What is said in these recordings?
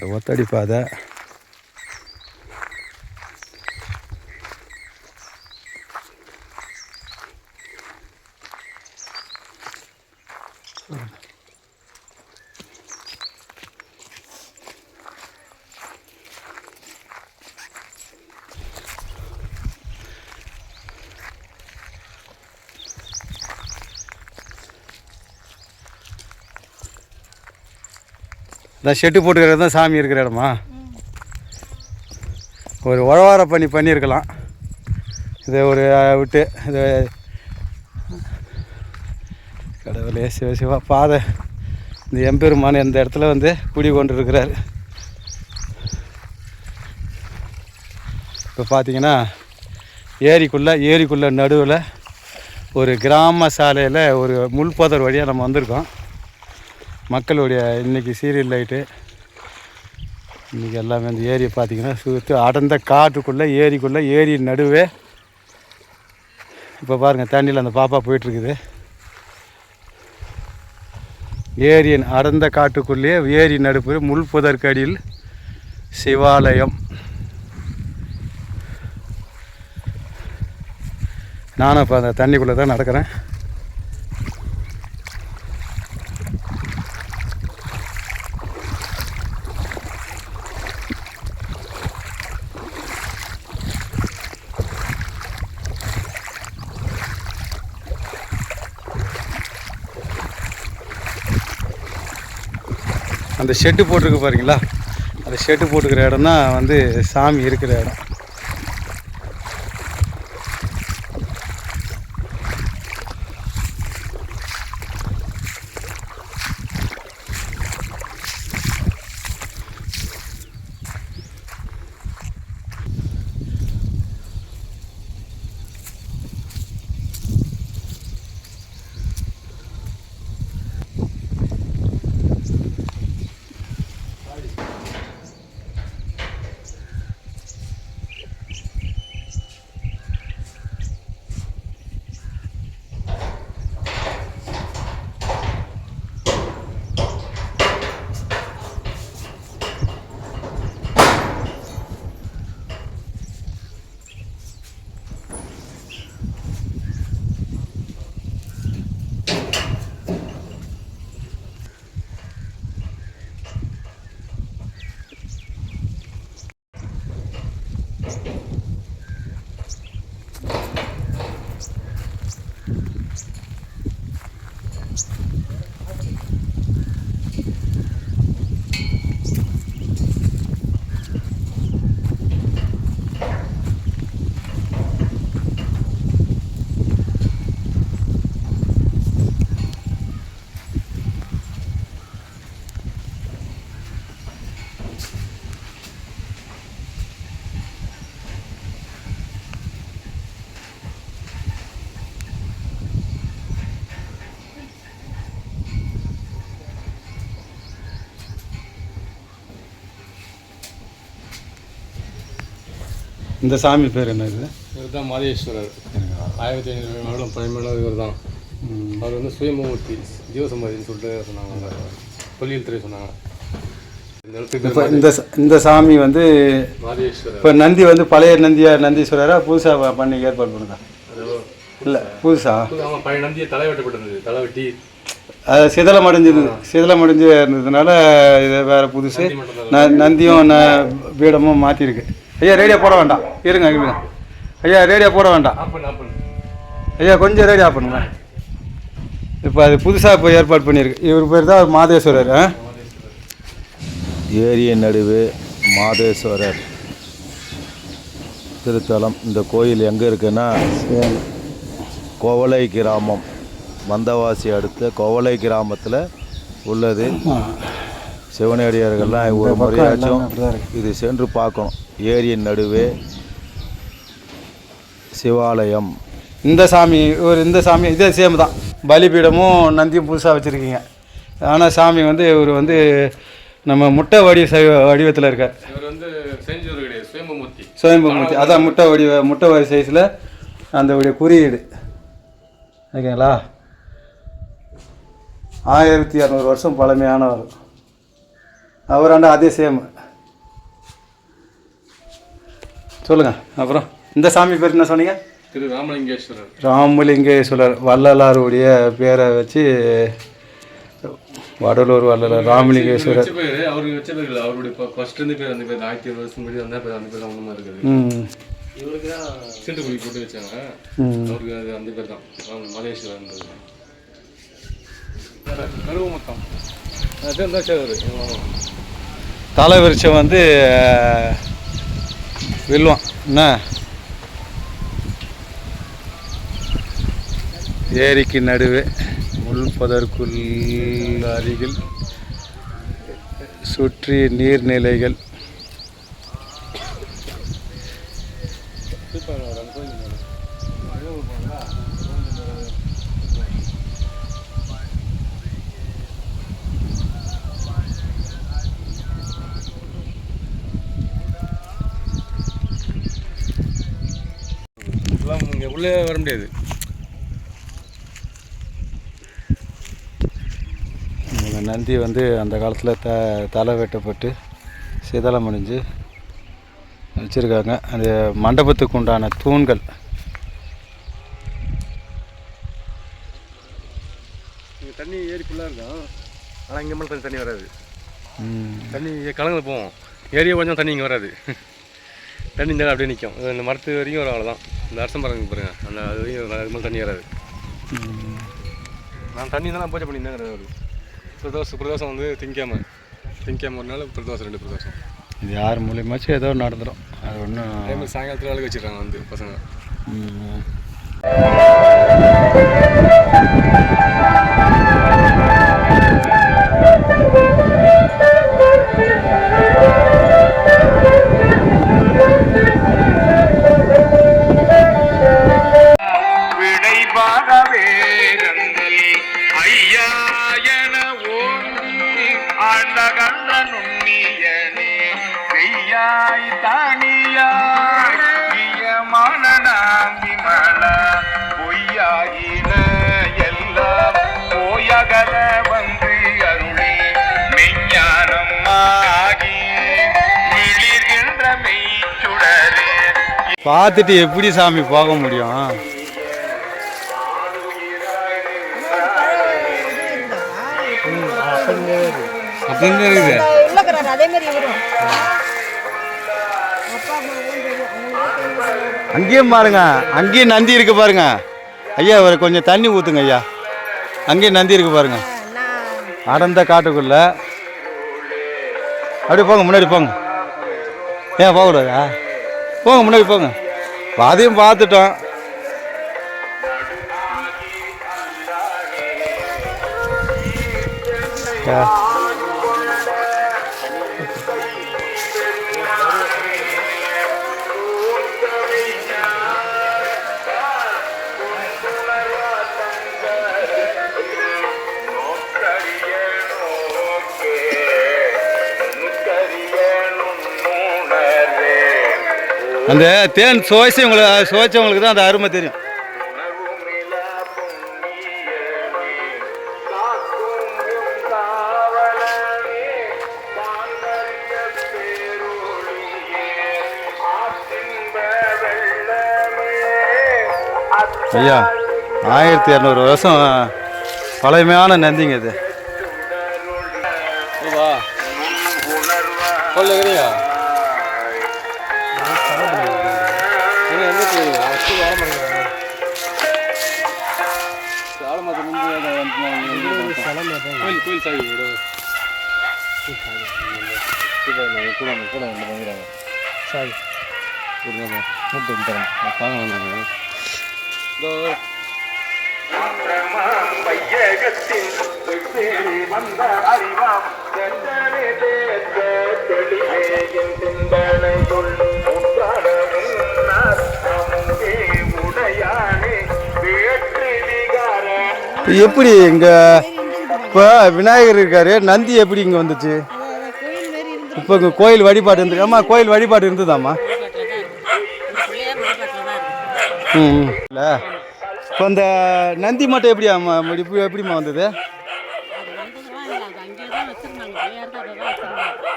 இந்த ஒத்தடி பாதை இந்த ஷெட்டு போட்டுக்கிறது தான் சாமி இருக்கிற இடமா? ஒரு உழவார பண்ணி பண்ணியிருக்கலாம். இதை ஒரு விட்டு இது கடவுளே சிவ சிவா பாதை. இந்த எம்பெருமான் இந்த இடத்துல வந்து குடி கொண்டு இருக்கிறார் இப்போ பார்த்தீங்கன்னா ஏரிக்குள்ளே ஏரிக்குள்ளே நடுவில் ஒரு கிராம சாலையில் ஒரு முள்பதர் வழியாக நம்ம வந்திருக்கோம். மக்களுடைய இன்றைக்கி சீரியல் லைட்டு இன்றைக்கி எல்லாமே அந்த ஏரியை பார்த்தீங்கன்னா சுற்று அடர்ந்த காட்டுக்குள்ளே ஏரிக்குள்ளே ஏரி நடுவே. இப்போ பாருங்கள் தண்ணியில் அந்த பாப்பா போயிட்டுருக்குது. ஏரியின் அடர்ந்த காட்டுக்குள்ளேயே ஏரி நடுப்பு முள் புதற்கடியில் சிவாலயம். நானும் இப்போ அந்த தண்ணிக்குள்ளே தான் நடக்கிறேன். அந்த ஷெட்டு போட்டிருக்கு பாருங்களா? அந்த ஷெட்டு போட்டுக்கிற இடம் தான் வந்து சாமி இருக்கிற இடம். இந்த சாமி பேர் என்ன இது? இவர் தான் மாதேஸ்வரர். ஆயிரத்தி ஐநூறு வருடம் பழமையான இவர் தான் அவர் வந்து சுயமூர்த்தி ஜீவசமாதின்னு சொல்லிட்டு சொன்னாங்க. தொழில் துறை சொன்னாங்க. இப்போ இந்த இந்த சாமி வந்து மாதேஸ்வரர். இப்போ நந்தி வந்து பழைய நந்தியா நந்தீஸ்வரரா புதுசாக பண்ணி ஏற்பாடு பண்ணுதா? இல்லை புதுசா? ஆமாம் பழைய நந்தியை தலை வெட்டப்பட்டிருந்தது. தலை வெட்டி. அது சிதலம் அடைஞ்சது சிதலம் அடைஞ்சு இருந்ததுனால இது வேறு புதுசு. ந நந்தியும் பீடமும் மாற்றிருக்கு ஐயா ரேடியோ போட வேண்டாம். இருங்க இருங்க ஐயா ரேடியோ போட வேண்டாம். ஐயா கொஞ்சம் ரேடியோ ஆஃப் பண்ணுங்க. இப்போ அது புதுசாக இப்போ ஏற்பாடு பண்ணியிருக்கு. இவர் பேர் தான் மாதேஸ்வரர் ஆ? ஏரியின் நடுவே மாதேஸ்வரர். திருத்தலம் இந்த கோயில் எங்கே இருக்குன்னா கோவலை கிராமம். மந்தவாசி அடுத்த கோவலை கிராமத்தில் உள்ளது. சிவனடியார்கள்லாம் ஒரு முறையாச்சும் இது சென்று பார்க்கணும். ஏரியின் நடுவே சிவாலயம். இந்த சாமி ஒரு இந்த சாமி இதே சேம் தான். பலிபீடமும் நந்தியும் புதுசாக வச்சுருக்கீங்க. ஆனால் சாமி வந்து இவர் வந்து நம்ம முட்டை வடி வடிவத்தில் இருக்கார். இவர் வந்து கிடையாது சுயம்பமூர்த்தி. சுயம்பமூர்த்தி. அதான் முட்டை வடிவ முட்டை வடி சைஸில் அந்த உடைய குறியீடு. ஓகேங்களா? ஆயிரத்தி இரநூறு வருஷம் பழமையானவர். அவராண்ட அதே சேம் சொல்லுங்கள் அப்புறம் இந்த சாமி பேர் என்ன சொன்னீங்க? திரு ராமலிங்கேஸ்வரர். ராமலிங்கேஸ்வரர் வள்ளலாருடைய பேரை வச்சு வடலூர் வள்ளலார் ராமலிங்கேஸ்வரர். அவருக்கு வச்ச பேர் இல்லை அவருடைய ஃபர்ஸ்ட் இருந்து பேர் அந்த பேர் ஆயிரத்தி இருபது வருஷம் முன்னாடி அந்த பேர் அந்த பேர் ஒன்றுமா இருக்குது. ம். இவருக்கு தான் சீட்டுக்குழி போட்டு வச்சாங்க. ம். அவருக்கு அது அந்த பேர் தான். ராம மலேசியாவில் இருந்தது கருவு மொத்தம் அது இருந்தா சரி அவரு தலை விரிச்சம் வந்து அஹ், வில்லுவான். என்ன? ஏரிக்கு நடுவே உள்பதற்குள் அருகில் சுற்றி நீர்நிலைகள் இதெல்லாம் இங்கே உள்ளே வர முடியாது. இந்த நந்தி வந்து அந்த காலத்தில் த தலை வெட்டப்பட்டு சிதலம் அடைஞ்சு வச்சுருக்காங்க. அந்த மண்டபத்துக்கு உண்டான தூண்கள். இங்கே தண்ணி ஏரி ஃபுல்லாக இருக்கும். ஆனால் இங்கே மட்டும் தண்ணி வராது. தண்ணி கலந்து போவோம் ஏரியா கொஞ்சம் தண்ணி இங்கே வராது. தண்ணி இந்த அப்படியே நிற்கும் இந்த மரத்து வரைக்கும் வரும் அவ்வளோதான் இந்த அரசம் மரம் பாருங்க. அந்த அது வரைக்கும் அதுக்கு மேலே தண்ணி வராது. நான் தண்ணி தான் பூஜை பண்ணியிருந்தேன் பிரதோஷம் பிரதோஷம் வந்து திங்காம. திங்காம ஒரு நாள் பிரதோஷம் ரெண்டு பிரதோஷம். இது யார் மூலியமாச்சும் ஏதோ நடந்துடும் அது அதே ஒன்றும் மாதிரி சாயங்காலத்தில் வேலைக்கு வச்சிடுறாங்க வந்து பசங்க. பார்த்துட்டு எப்படி சாமி போக முடியும்? அப்படின்னு இருக்குது. அங்கேயும் பாருங்க அங்கேயும் நந்தி இருக்கு பாருங்க. ஐயா ஒரு கொஞ்சம் தண்ணி ஊற்றுங்க ஐயா. அங்கேயும் நந்தி இருக்கு பாருங்க. அடந்த அடர்ந்த காட்டுக்குள்ள. அப்படியே போங்க முன்னாடி போங்க. ஏன் போகக்கூடாதா? போங்க முன்னாடி போங்க அதையும் பார்த்துட்டோம் Yeah. அந்த தேன் சுவைச்சு உங்களுக்கு சுவைச்சவங்களுக்கு தான் அந்த அருமை தெரியும். ஐயா ஆயிரத்தி இரநூறு வருஷம் பழமையான நந்திங்க இது. வா. கோயில் கோயில் சாவி விடு சாவி மையகத்தின் வெவ்வேறு வந்த உடையானே எப்படி இங்கே இப்போ விநாயகர் இருக்காரு. நந்தி எப்படி இங்கே வந்துச்சு? இப்போ இங்கே கோயில் வழிபாடு இருந்து ஆமாம் கோயில் வழிபாடு இருந்ததாம்மா. ம் இல்லை. இப்போ இந்த நந்தி மட்டும் எப்படி ஆமா எப்படிம்மா வந்தது?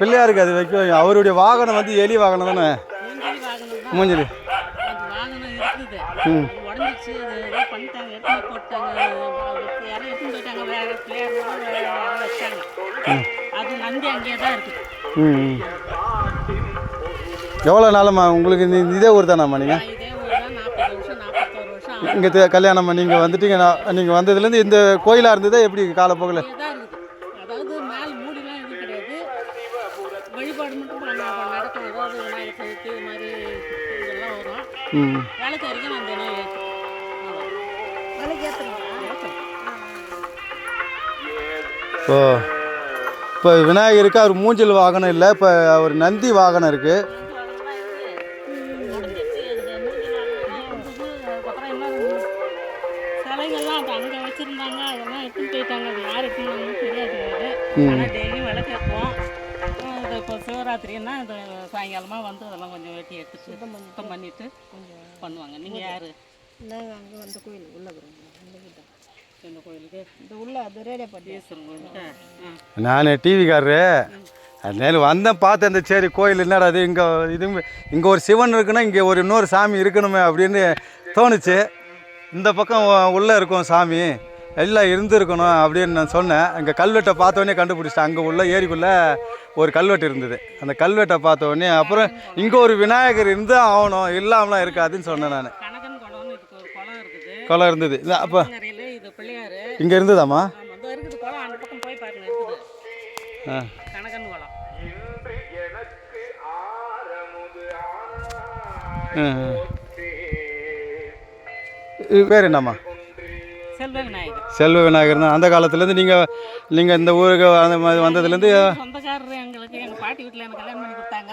பிள்ளையாருக்கு அதை வைக்கும் அவருடைய வாகனம் வந்து எலி வாகனம் தானே? மூஞ்சலி. அந்த ம். அது நந்தி அங்கேயே தான் இருக்குது ம் ம். எவ்வளோ நாளம்மா உங்களுக்கு இந்த இதே ஊர் தானாம்மா நீங்கள் இதே ஊர் தான் நாற்பது வருஷம் நாற்பத்தோரு வருஷம் ஆகுது. இங்கே கல்யாணம் நீங்கள் வந்துட்டீங்க நீங்கள் வந்ததுலேருந்து இந்த கோயிலாக இருந்ததா எப்படி காலப்போக்கில் இங்கே தான் இருக்குது அதாவது மேல் மூடிலாம் எதுவும் கிடையாது. வழிபாடு மட்டும் பண்ண நடக்கும். அதாவது விநாயகர் சதுர்த்தி இது மாதிரி இதெல்லாம் வரும். ம். வேலைக்கு வரைக்கும் நான் தினம் ஏற்றுவேன் நாளைக்கு ஏற்றுறீங்களா இப்போ இப்போ விநாயகருக்கு அவர் மூஞ்சல் வாகனம் இல்லை இப்போ அவர் நந்தி வாகனம் இருக்குது சிவராத்திரின்னா இந்த சாயங்காலமாக வந்து அதெல்லாம் கொஞ்சம் வெட்டி எடுத்து சுத்தம் சுத்தம் பண்ணிட்டு பண்ணுவாங்க. நீங்கள் யார்? நாங்கள் அங்கே வந்த கோயில் உள்ள கோயிலுக்கு. இந்த உள்ள அது ரேடியோப்பட்டி ஈஸ்வரன் கோயிலுக்கு ஆ நான் டிவிக்காரரு. அதனால வந்தேன் பார்த்தேன் இந்த சரி கோயில் என்னடா அது இங்கே இது இங்கே ஒரு சிவன் இருக்குன்னா இங்கே ஒரு இன்னொரு சாமி இருக்கணுமே அப்படின்னு தோணுச்சு. இந்த பக்கம் உள்ளே இருக்கும் சாமி. எல்லாம் இருந்திருக்கணும் அப்படின்னு நான் சொன்னேன். அங்கே கல்வெட்டை பார்த்தோன்னே கண்டுபிடிச்சிட்டேன். அங்கே உள்ள ஏரிக்குள்ளே ஒரு கல்வெட்டு இருந்தது. அந்த கல்வெட்டை பார்த்தோன்னே அப்புறம் இங்கே ஒரு விநாயகர் இருந்து ஆகணும் இல்லாமலாம் இருக்காதுன்னு சொன்னேன் நான். குளம் இருந்தது. இல்லை அப்போ இங்கே இருந்ததாம்மா? ஆ. பேர் என்னம்மா? செல்வ விநாயகர். செல்வ விநாயகர் தான் அந்த காலத்துலேருந்து நீங்கள் நீங்கள் இந்த ஊருக்கு அந்த மாதிரி வந்ததுலேருந்து சொந்தக்காரர் எங்களுக்கு எங்கள் பாட்டி வீட்டில் எனக்கு கல்யாணம் பண்ணி கொடுத்தாங்க.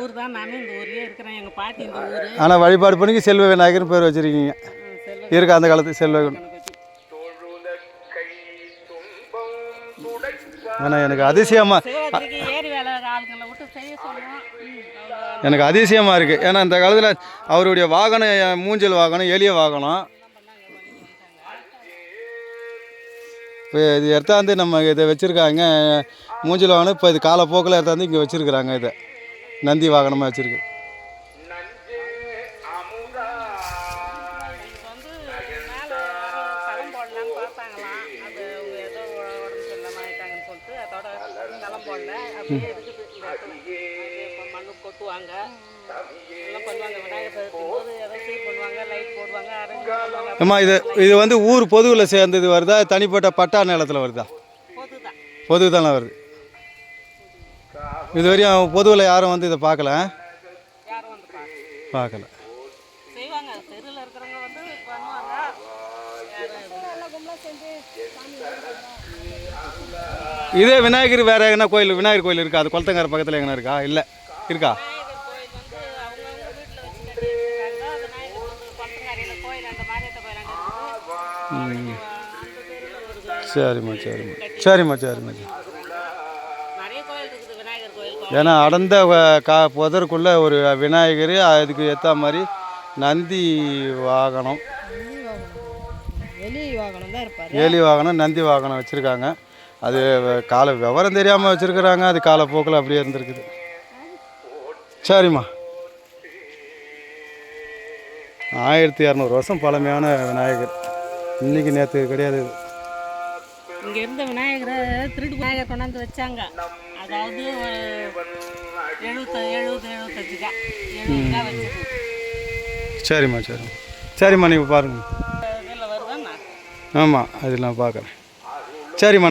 ஊர் தான் நானும் இந்த ஊர்லேயே இருக்கிறேன். எங்கள் பாட்டி இந்த ஊர். ஆனால் வழிபாடு பண்ணி செல்வ விநாயகர்னு பேர் வச்சுருக்கீங்க. இருக்கு அந்த காலத்து செல்வ சொல்லுவோம் ம், அவங்க எனக்கு அதிசயமாக இருக்குது ஏன்னா இந்த காலத்தில் அவருடைய வாகனம் மூஞ்சல் வாகனம் எளிய வாகனம். இப்போ இது எடுத்தாந்து நம்ம இதை வச்சுருக்காங்க. மூஞ்சல் வாகனம் இப்போ இது காலப்போக்கில் எடுத்தாந்து இங்கே வச்சுருக்குறாங்க இதை. நந்தி வாகனமாக வச்சுருக்கு. போடல அப்படியே இருக்குது இந்த இடத்துல. அது இப்போ மண்ணு கொட்டுவாங்க. எல்லாம் பண்ணுவாங்க. விநாயகர் சதுர்த்தி போது ஏதோ சீர் பண்ணுவாங்க. லைட் போடுவாங்க. அரேஞ்ச் பண்ணுவாங்க. அம்மா இது இது வந்து ஊர் பொதுவில் சேர்ந்தது வருதா? தனிப்பட்ட பட்டா நிலத்தில் வருதா? போது தான் பொது தானே வருது? இது வரையும் பொதுவில் யாரும் வந்து இதை பார்க்கல யாரும் வந்து பார்க்க பார்க்கல. செய்வாங்க. தெருவில் இருக்கிறவங்க வந்து பண்ணுவாங்க. யாரும் எதுவும் இதே விநாயகர் வேறு எங்கன்னா கோயில் விநாயகர் கோயில் இருக்கா? அது குளத்தங்கரை பக்கத்தில் எங்கன்னா இருக்கா? இல்லை. இருக்கா? சரிம்மா சரிம்மா. சரிம்மா சரிம்மா. ஏன்னா அடர்ந்த வ- கா புதருக்குள்ளே ஒரு விநாயகர் அதுக்கு ஏற்ற மாதிரி நந்தி வாகனம். ஏலி வாகனம் நந்தி வாகனம் வச்சுருக்காங்க. அது கால விவரம் தெரியாமல் வச்சுருக்குறாங்க. அது காலப்போக்கில் அப்படியே இருந்திருக்குது. சரிம்மா. ஆயிரத்தி இரநூறு வருஷம் பழமையான விநாயகர். இன்னைக்கு நேற்று கிடையாது. இங்கே இருந்த விநாயகரை திருட்டு விநாயகர் கொண்டாந்து வச்சாங்க. அதாவது ஒரு எழுபத்த எழுபது எழுபத்தஞ்சுக்கா எழுபதுக்கா சரிம்மா சரிம்மா. சரிம்மா நீங்கள் பாருங்கள் ஆமாம் அது நான் பார்க்குறேன். சரிம்மா.